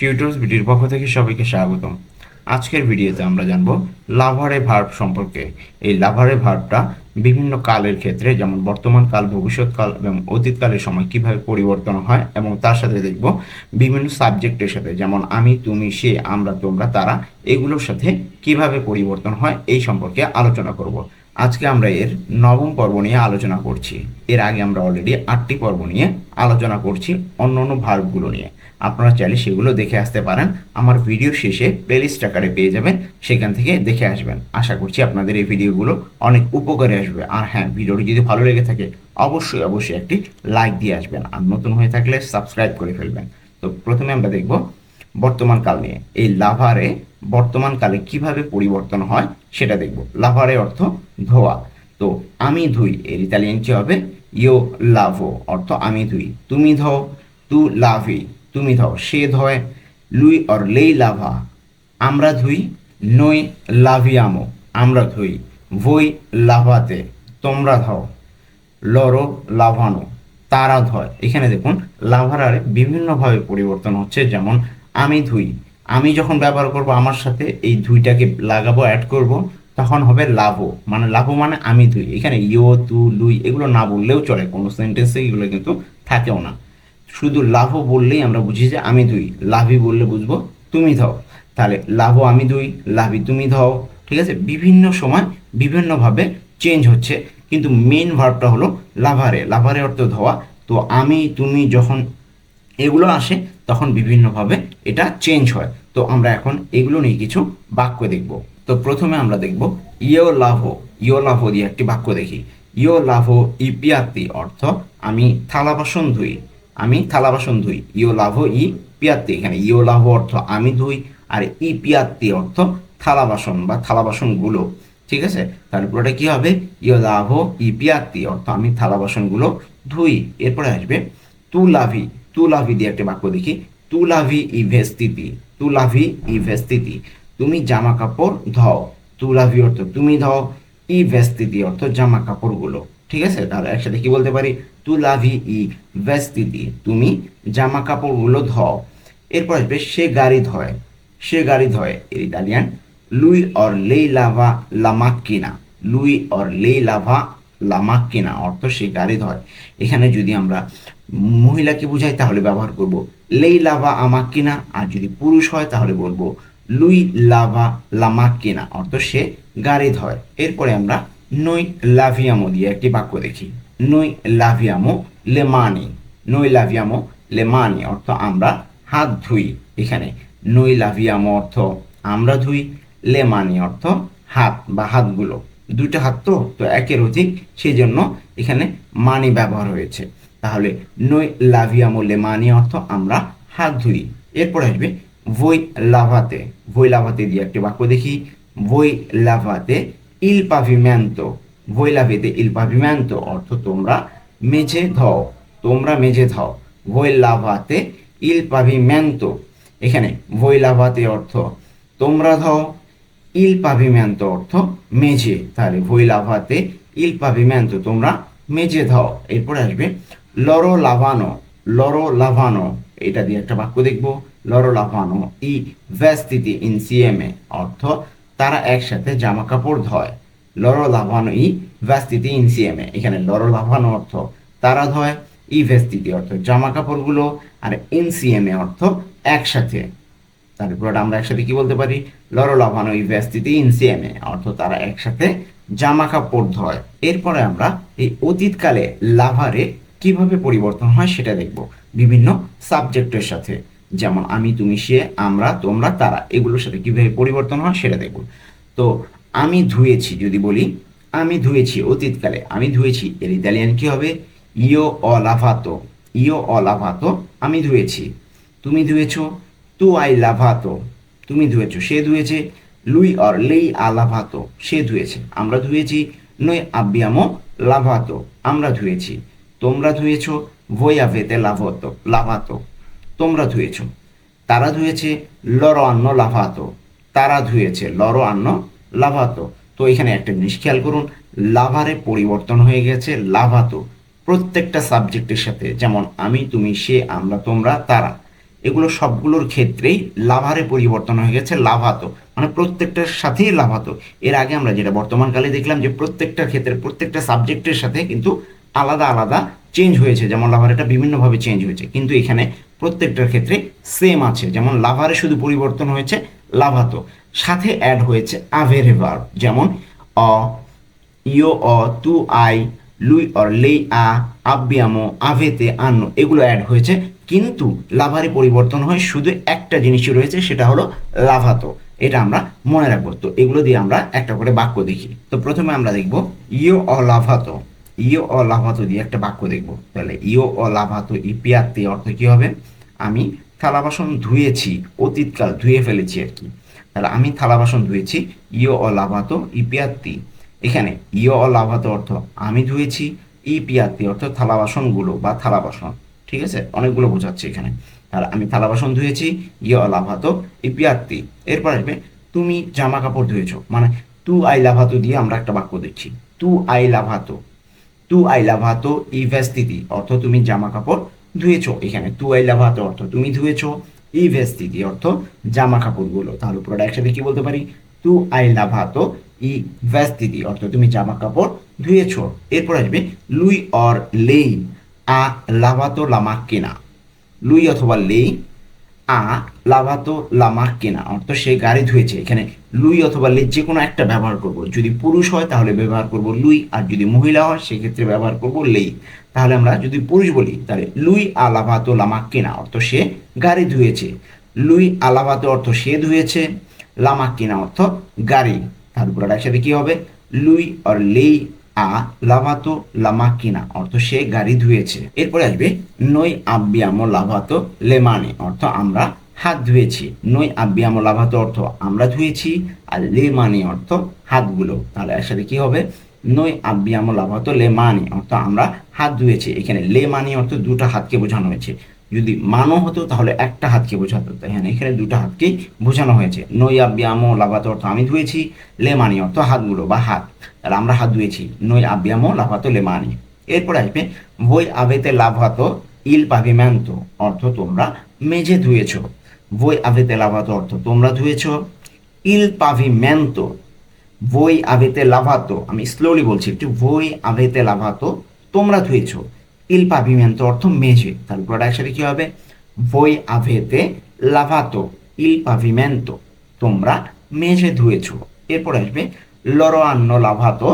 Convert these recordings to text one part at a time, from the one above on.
Tutors ভিডিওর পক্ষ থেকে সবাইকে স্বাগতম। আজকের ভিডিওতে আমরা জানব লাভারে ভার্ব সম্পর্কে। এই লাভারে ভার্বটা বিভিন্ন কালের ক্ষেত্রে, যেমন বর্তমান কাল, ভবিষ্যৎ কাল এবং অতীতকালের সময় কীভাবে পরিবর্তন হয় এবং তার সাথে দেখব বিভিন্ন সাবজেক্টের সাথে, যেমন আমি, তুমি, সে, আমরা, তোমরা, তারা, এগুলোর সাথে কীভাবে পরিবর্তন হয় এই সম্পর্কে আলোচনা করব। আজকে আমরা এর নবম পর্ব নিয়ে আলোচনা করছি। এর আগে আমরা অলরেডি আটটি পর্ব নিয়ে আলোচনা করছি অন্য অন্য ভার্বগুলো নিয়ে। আপনারা চাইলে সেগুলো দেখে আসতে পারেন। আমার ভিডিও শেষে প্লেলিস্ট আকারে পেয়ে যাবেন, সেখান থেকে দেখে আসবেন। আশা করছি আপনাদের এই ভিডিওগুলো অনেক উপকারে আসবে। আর হ্যাঁ ভিডিওটি যদি ভালো লেগে থাকে, অবশ্যই অবশ্যই একটি লাইক দিয়ে আসবেন। আর নতুন হয়ে থাকলে সাবস্ক্রাইব করে ফেলবেন। তো প্রথমে আমরা দেখব বর্তমান কাল নিয়ে। এই লাভারে বর্তমান কালে কীভাবে পরিবর্তন হয় সেটা দেখব। লাভারে অর্থ ধোয়া। তো আমি ধুই, এর ইতালিয়ান কি হবে? ইও লাভো। অর্থ আমি ধুই। তুমি ধো, তু লাভি। তুমি ধো সে ধয় লুই অর লেই লাভা। আমরা ধুই, নই লাভিয়ামো, আমরা ধুই, ভই লাভাতে, তোমরা ধাও, লরো লাভানো, তারা ধয়। এখানে দেখুন লাভারারে বিভিন্নভাবে পরিবর্তন হচ্ছে, যেমন আমি ধুই। আমি যখন ব্যবহার করব আমার সাথে এই ধুইটাকে লাগাবো অ্যাড করব, তখন হবে লাভো মানে লাভো মানে আমি ধুই। এখানে ইও তু, লুই, এগুলো না বললেও চলে, কোনো সেন্টেন্সে এগুলো কিন্তু থাকেও না। শুধু লাভো বললেই আমরা বুঝি যে আমি দুই লাভি বললে বুঝব তুমি ধাও। তাহলে লাভো আমি দুই লাভি তুমি ধাও, ঠিক আছে? বিভিন্ন সময় বিভিন্নভাবে চেঞ্জ হচ্ছে, কিন্তু মেন ভার্বটা হলো লাভারে। লাভারে অর্থ ধোয়া। তো আমি, তুমি যখন এগুলো আসে, তখন বিভিন্নভাবে এটা চেঞ্জ হয়। তো আমরা এখন এগুলো নিয়ে কিছু বাক্য দেখব। তো প্রথমে আমরা দেখব ইয়ো লাভো। ইয়ো লাভো দিয়ে একটি বাক্য দেখি। ইয়ো লাভো ইপিয়াতি অর্থ আমি থালা বাসন ধুই। আমি থালা বাসন ধুই ইয়ো লাভ, ই পিয়াত্তি। এখানে ইয়ো লাভ অর্থ আমি ধুই আর ই পিয়াত্তি অর্থ থালা বাসন বা থালা বাসনগুলো। ঠিক আছে? তাহলে পুরোটা কি হবে? ইয়ো লাভ, ই পিয়াত্তি অর্থ আমি থালা বাসনগুলো ধুই। এরপরে আসবে তু লাভি। তু লাভি দিয়ে একটা বাক্য দেখি। তু লাভি ই ভেস্তিতি। তু লাভি ই ভেস্তিতি। তুমি জামা কাপড় ধও। তু লাভি অর্থ তুমি ধও। ই ভেস্তিতি অর্থ জামা কাপড়গুলো। ঠিক আছে? তাহলে একসাথে কি বলতে পারি? তু লাভি ই ভেস্তিতি, তুমি জামা কাপড়গুলো ধও। এরপর আসবে সে গাড়ি ধয়। সে গাড়ি ধয় এর ইতালিয়ান, লুই অর লেই লাভা লামাক্কিনা লুই অর লেই লাভা লামাক্কিনা অর্থ সে গাড়ি ধয়। এখানে যদি আমরা মহিলাকে বুঝাই, তাহলে ব্যবহার করব, লেই লাভা আমাক্কিনা আর যদি পুরুষ হয়, তাহলে বলব, লুই লাভা লামাক্কিনা অর্থ সে গাড়ি ধয়। এরপরে আমরা নই লাভিয়ামো দিয়ে একটি বাক্য দেখি নই লাভিয়ামো লেমানি নই লাভিয়ামো লেমানি অর্থ আমরা হাত ধুই এখানে নই লাভিয়ামো অর্থ আমরা ধুই লেমানি অর্থ হাত বা হাতগুলো দুটো হাত তো তো একের অধিক সেই জন্য এখানে মানি ব্যবহার হয়েছে তাহলে নই লাভিয়ামো লেমানি অর্থ আমরা হাত ধুই এরপর আসবে ভই লাভাতে ভই লাভাতে দিয়ে একটি বাক্য দেখি ভই লাভাতে ইল পাভিমেন্তো ভই লাভেতে ইল পাভিমেন্তো অর্থ তোমরা মেঝে ধও, তোমরা মেঝে ধও। ভই লাভাতে ইল পাভিমেন্তো এখানে ভই লাভাতে অর্থ তোমরা ধও, ইল পাভিমেন্তো অর্থ মেঝে। তাহলে ভই লাভাতে ইল পাভিমেন্তো তোমরা মেঝে ধাও। এরপরে আসবে লরো লাভানো লরো লাভানো এটা দিয়ে একটা বাক্য দেখব। লরো লাভানো ই ভেস্তিতি ইনসিএমে অর্থ তারা একসাথে জামা কাপড় ধয়। লরো লাভানো ই ভেস্তিতি ইনসিএমে। এখানে লরো লাভানো অর্থ তারা ধয়, ই ভেস্তিতি অর্থ জামা কাপড়গুলো আর ইনসিএমে অর্থ একসাথে। তাহলে পুরোটা আমরা একসাথে কি বলতে পারি? লরো লাভানো ই ভেস্তিতি ইনসিএমে অর্থ তারা একসাথে জামা কাপড় ধয়। এরপরে আমরা এই অতীতকালে লাভারে কীভাবে পরিবর্তন হয় সেটা দেখব। বিভিন্ন সাবজেক্টের সাথে। যেমন আমি, তুমি, সে, আমরা, তোমরা, তারা। এগুলোর সাথে কীভাবে পরিবর্তন হয় সেটা দেখব। তো আমি ধুয়েছি, যদি বলি, আমি ধুয়েছি অতীতকালে। আমি ধুয়েছি, এর ইতালিয়ান কী হবে? ইও অলাভাতো। ইও অলাভাতো, আমি ধুয়েছি। তুমি ধুয়েছো? তু আই লাভাতো। তুমি ধুয়েছো, সে ধুয়েছে। লুই অর লেই আলাভাতো, সে ধুয়েছে। আমরা ধুয়েছি নই আব্বিয়ামো লাভাতো। আমরা ধুয়েছি। তোমরা ধুয়েছো ভই ভেতে লাভতো লাভাতো। তোমরা ধুয়েছো। তারা ধুয়েছে লর আন্ন লাভাতো তারা ধুয়েছে লর আন্ন লাভাতো তো এখানে একটা জিনিস খেয়াল করুন, লাভারে পরিবর্তন হয়ে গেছে লাভাতো প্রত্যেকটা সাবজেক্টের সাথে, যেমন আমি, তুমি, সে, আমরা, তোমরা, তারা। এগুলো সবগুলোর ক্ষেত্রেই লাভারে পরিবর্তন হয়ে গেছে লাভাতো মানে প্রত্যেকটার সাথেই লাভাতো এর আগে আমরা যেটা বর্তমানকালে দেখলাম যে প্রত্যেকটার ক্ষেত্রে, প্রত্যেকটা সাবজেক্টের সাথে কিন্তু আলাদা আলাদা চেঞ্জ হয়েছে। যেমন লাভারেটা বিভিন্নভাবে চেঞ্জ হয়েছে। কিন্তু এখানে প্রত্যেকটার ক্ষেত্রে সেম আছে। যেমন লাভারে শুধু পরিবর্তন হয়েছে, লাভাতো। সাথে অ্যাড হয়েছে আভেরে ভার্ব যেমন অ ইও অ, তু, আই, লুই, অর, লেই, আ, আব্বিয়ামো আভেতে আন্ন, এগুলো অ্যাড হয়েছে। কিন্তু লাভারে পরিবর্তন হয় শুধু একটা জিনিসই রয়েছে, সেটা হলো লাভাতো। এটা আমরা মনে রাখব। তো এগুলো দিয়ে আমরা একটা করে বাক্য দেখি। তো প্রথমে আমরা দেখব ইও অ, লাভাতো। ইও অ লাভাতো দিয়ে একটা বাক্য দেখব। তাহলে ইও অ লাভাতো ইপিয়াতে অর্থ কি হবে? আমি থালা বাসন ধুয়েছি, অতীতকাল ধুয়ে ফেলেছি আর কি। তাহলে আমি থালা বাসন ধুয়েছি, ইও অ লাভাতো ইপিয়াত্তি এখানে ইও অ লাভাতো অর্থ আমি ধুয়েছি ইপিয়াত্তি অর্থ থালা বাসনগুলো বা থালা বাসন। ঠিক আছে? অনেকগুলো বোঝাচ্ছে এখানে। তাহলে আমি থালা বাসন ধুয়েছি অ লাভাতো ইপিয়াত্তি এরপর আসবে, তুমি জামা কাপড় ধুয়েছো। মানে তু আই লাভাতো দিয়ে আমরা একটা বাক্য দেখছি। তু আই লাভাতো তু আই লাভাতো ই ভেস্তিতি অর্থ তুমি জামা কাপড় ধুয়েছো এখানে। তু আই লাভাতো অর্থ তুমি ধুয়েছো ই ভেস্তিতি অর্থ জামা কাপড়গুলো তাহলে পুরোটা একসাথে কি বলতে পারি? তু আই লাভাতো ই ভেস্তিতি অর্থ তুমি জামা কাপড় ধুয়েছো। এরপর আসবে লুই অর লেই আ লাভাতো লামাক্কেনা। লুই অথবা লেই আ, লাভাতো লামাক্কেনা অর্থ সে গাড়ি ধুয়েছে। এখানে লুই অথবা লে যে কোনো একটা ব্যবহার করব। যদি পুরুষ হয় তাহলে ব্যবহার করব লুই, আর যদি মহিলা হয় সেক্ষেত্রে ব্যবহার করব লেই তাহলে আমরা যদি পুরুষ বলি, তাহলে লুই আলাভাতো লামাক্কেনা অর্থ সে গাড়ি ধুয়েছে। লুই আলাভাতো অর্থ সে ধুয়েছে লামাক্কেনা অর্থ গাড়ি। তার উপর একসাথে কি হবে? লুই আর লেই আ, লাভাতো লামাকিনা, অর্থ সে গাড়ি ধুয়েছে। এরপরে আসবে, নই আব্বিয়ামো লাভাতো লেমানে, অর্থ আমরা হাত ধুয়েছি। নই আব্বিয়ামো লাভাতো অর্থ আমরা ধুয়েছি, আর লেমানে অর্থ হাতগুলো। তাহলে আসলে কি হবে? নই আব্বিয়ামো লাভাতো লেমানি অর্থ আমরা হাত ধুয়েছি। এখানে লেমানি অর্থ দুটো হাতকে বোঝানো হয়েছে। যদি মানো হতো তাহলে একটা হাতকে বোঝাতো। হ্যাঁ এখানে দুটো হাতকেই বোঝানো হয়েছে। নই আব্বিয়ামো লাভাতো অর্থ আমি ধুয়েছি লেমানি অর্থ হাতগুলো বা হাত। তাহলে আমরা হাত ধুয়েছি, নই আব্বিয়ামো লাভাতো লেমানি এরপর আসবে বই আবেতে লাভাতো ইল পাভিম্যান্তো, অর্থ তোমরা মেঝে ধুয়েছো। বই আবেতে লাভাতো, অর্থ তোমরা ধুয়েছো। ইল পাভিম্যান্তো বই আবেতে লাভাতো আমি স্লোলি বলছি একটু বই আবেতে লাভাতো তোমরা ধুয়েছো। ইল পাভিমেন্তো অর্থ মেঝে তারপর একসাথে কি হবে? বই আভেতে লাভাতো ইল পাভিমেন্তো তোমরা মেঝে ধুয়েছো। এরপর আসবে, লরো আন্ন লাভাতো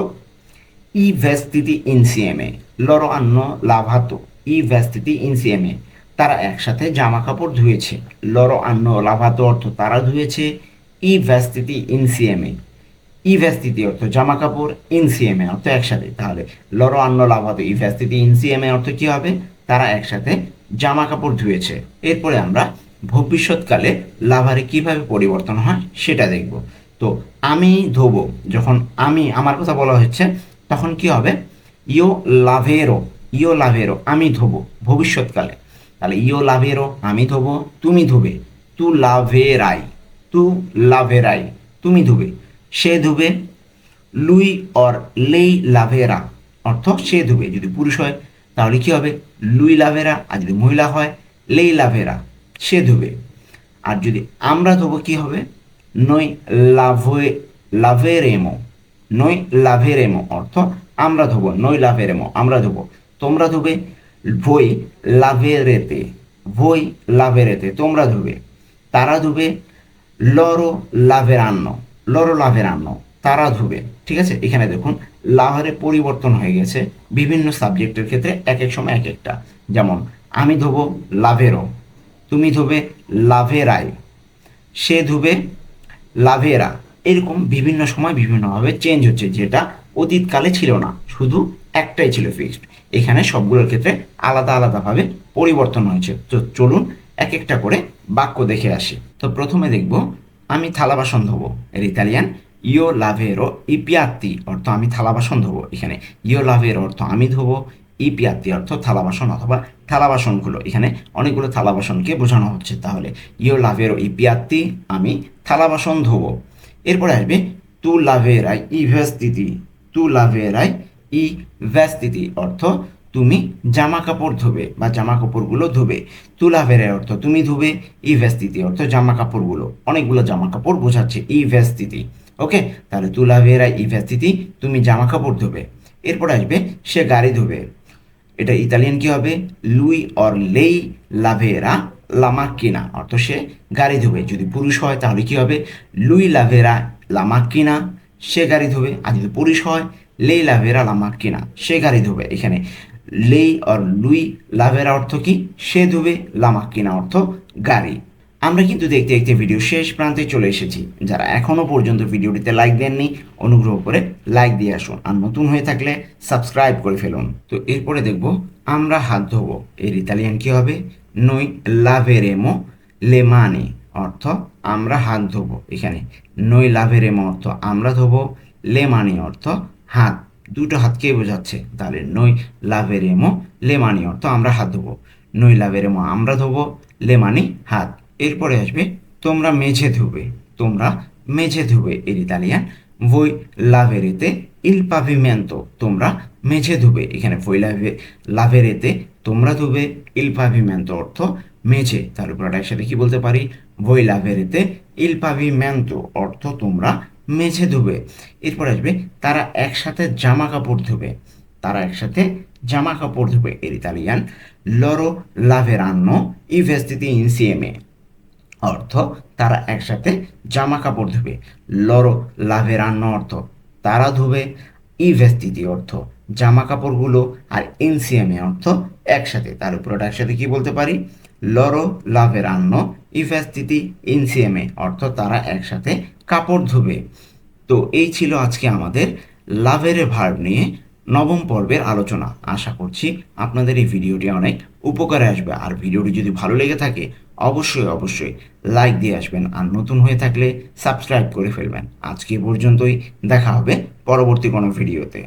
ই ভেস্তিতি ইনসিএমে লরো আন্ন লাভাতো ই ভেস্তিতি ইনসিএমে তারা একসাথে জামা কাপড় ধুয়েছে। লরো আন্ন লাভাতো অর্থ তারা ধুয়েছে, ই ভেস্তিতি ইনসিএমে ই ভেস্তিতি অর্থ জামা কাপড় ইনসিএমে অর্থ একসাথে। তাহলে লরো আন্ন লাভাতো ই ভেস্তিতি ইনসিএমে অর্থ কি হবে? তারা একসাথে জামা কাপড় ধুয়েছে। এরপরে আমরা ভবিষ্যৎকালে লাভারে কীভাবে পরিবর্তন হয় সেটা দেখব। তো আমি ধোবো, যখন আমি, আমার কথা বলা হচ্ছে, তখন কি হবে? ইও লাভেরো ইও লাভেরো, আমি ধোবো ভবিষ্যৎকালে। তাহলে ইও লাভেরো, আমি ধোবো, তুমি ধুবে। তু লাভেরাই তু লাভেরাই, তুমি ধুবে। সে ধুবে, লুই অর লেই লাভেরা, অর্থ সে ধুবে। যদি পুরুষ হয়, তাহলে কি হবে? লুই লাভেরা, আর যদি মহিলা হয়, লেই লাভেরা, সে ধুবে। আর যদি আমরা ধোবো, কি হবে? নই লাভে, লাভেরেমো, নই লাভেরেমো, অর্থ আমরা ধোবো, নই লাভেরেমো, আমরা ধোবো। তোমরা ধুবে, ভই লাভেরেতে ভই লাভেরেতে, তোমরা ধুবে। তারা ধুবে, লরো লাভেরান্ন লরো লাভেরান্ন তারা ধুবে ঠিক আছে? এখানে দেখুন লাভারে পরিবর্তন হয়ে গেছে বিভিন্ন সাবজেক্টের ক্ষেত্রে এক এক সময় এক একটা যেমন, আমি ধোবো লাভেরো তুমি ধোবে লাভেরাই, সে ধুবে লাভেরা। এরকম বিভিন্ন সময় বিভিন্নভাবে চেঞ্জ হচ্ছে, যেটা অতীতকালে ছিল না। শুধু একটাই ছিল ফিক্সড এখানে সবগুলোর ক্ষেত্রে আলাদা আলাদাভাবে পরিবর্তন হয়েছে। তো চলুন এক একটা করে বাক্য দেখে আসি। তো প্রথমে দেখব আমি থালা বাসন ধোবো। এর ইতালিয়ান ইও লাভেরো ইপিয়াত্তি অর্থ আমি থালা বাসন ধোবো। এখানে ইও লাভের অর্থ আমি ধোবো ইপিয়াত্তি অর্থ থালা বাসন অথবা থালা বাসনগুলো। এখানে অনেকগুলো থালা বাসনকে বোঝানো হচ্ছে। তাহলে ইও লাভেরো ইপিয়াত্তি আমি থালা বাসন ধোবো। এরপরে আসবে, তু লাভেরাই ই ভেস্তিতি তু লাভেরাই ই ভেস্তিতি অর্থ তুমি জামা কাপড় ধোবে বা জামা কাপড়গুলো ধোবে তুলাভেরে অর্থ তুমি ধোবে ই ভেস্তিতি অর্থ জামা কাপড়গুলো অনেকগুলো জামা কাপড় বোঝাচ্ছে ই ভেস্তিতি। ওকে? তাহলে তুলাভেরা ই ভেস্তিতি, তুমি জামা কাপড় ধোবে। এরপর আসবে, সে গাড়ি ধোবে। এটা ইতালিয়ান কি হবে? লুই অর লেই লাভেরা লামা লামাক্কিনা অর্থ সে গাড়ি ধোবে। যদি পুরুষ হয়, তাহলে কি হবে? লুই লাভেরা লামা লামাক্কিনা সে গাড়ি ধোবে। আর যদি পুরুষ হয়, লেই লাভেরা লামাক্কিনা সে গাড়ি ধোবে। এখানে লেই অর লুই লাভেরা অর্থ কি? সে ধোবে লামাক্কিনা অর্থ গাড়ি। আমরা কিন্তু দেখতে দেখতে ভিডিও শেষ প্রান্তে চলে এসেছি। যারা এখনও পর্যন্ত ভিডিওটিতে লাইক দেননি, অনুগ্রহ করে লাইক দিয়ে আসুন। আর নতুন হয়ে থাকলে সাবস্ক্রাইব করে ফেলুন। তো এরপরে দেখব আমরা হাত ধোবো। এর ইতালিয়ান কি হবে? নই লাভেরেমো লেমানি অর্থ আমরা হাত ধোবো। এখানে নই লাভেরেমো অর্থ আমরা ধোবো। লেমানি অর্থ হাত দুটো হাতকে বোঝাচ্ছে? তাহলে নই লাভেরেমো লেমানি অর্থ আমরা হাত ধোবো। নই লাভেরেমো আমরা ধোবো, লেমানি হাত। এরপরে আসবে তোমরা মেঝে ধুবে। তোমরা মেঝে ধুবে, এর Italian. voi laverete il pavimento তোমরা মেঝে ধুবে। এখানে voi lave- laverete তোমরা ধুবে il pavimento অর্থ মেঝে। তার উপর একসাথে কি বলতে পারি? voi laverete il pavimento অর্থ তোমরা মেঝে ধুবে। এরপর আসবে, তারা একসাথে জামা কাপড় ধুবে। তারা একসাথে জামা কাপড় ধুবে। এর Italian loro laveranno i vestiti insieme অর্থ, তারা একসাথে জামা কাপড় ধুবে। লরো লাভেরান্ন অর্থ, তারা ধুবে। ই ভেস্তিতি অর্থ জামা কাপড়গুলো আর ইনসিএমে অর্থ একসাথে। তার উপর একসাথে কি বলতে পারি? লরো লাভেরান্ন ই ভেস্তিতি ইনসিএমে অর্থ তারা একসাথে কাপড় ধুবে। তো এই ছিল আজকে আমাদের লাভেরে ভার্ব নিয়ে নবম পর্বের আলোচনা। আশা করছি আপনাদের এই ভিডিওটি অনেক উপকারে আসবে। আর ভিডিওটি যদি ভালো লেগে থাকে, অবশ্যই অবশ্যই লাইক দিয়ে আসবেন। আর নতুন হয়ে থাকলে সাবস্ক্রাইব করে ফেলবেন। আজকে পর্যন্তই। দেখা হবে পরবর্তী কোনো ভিডিওতে।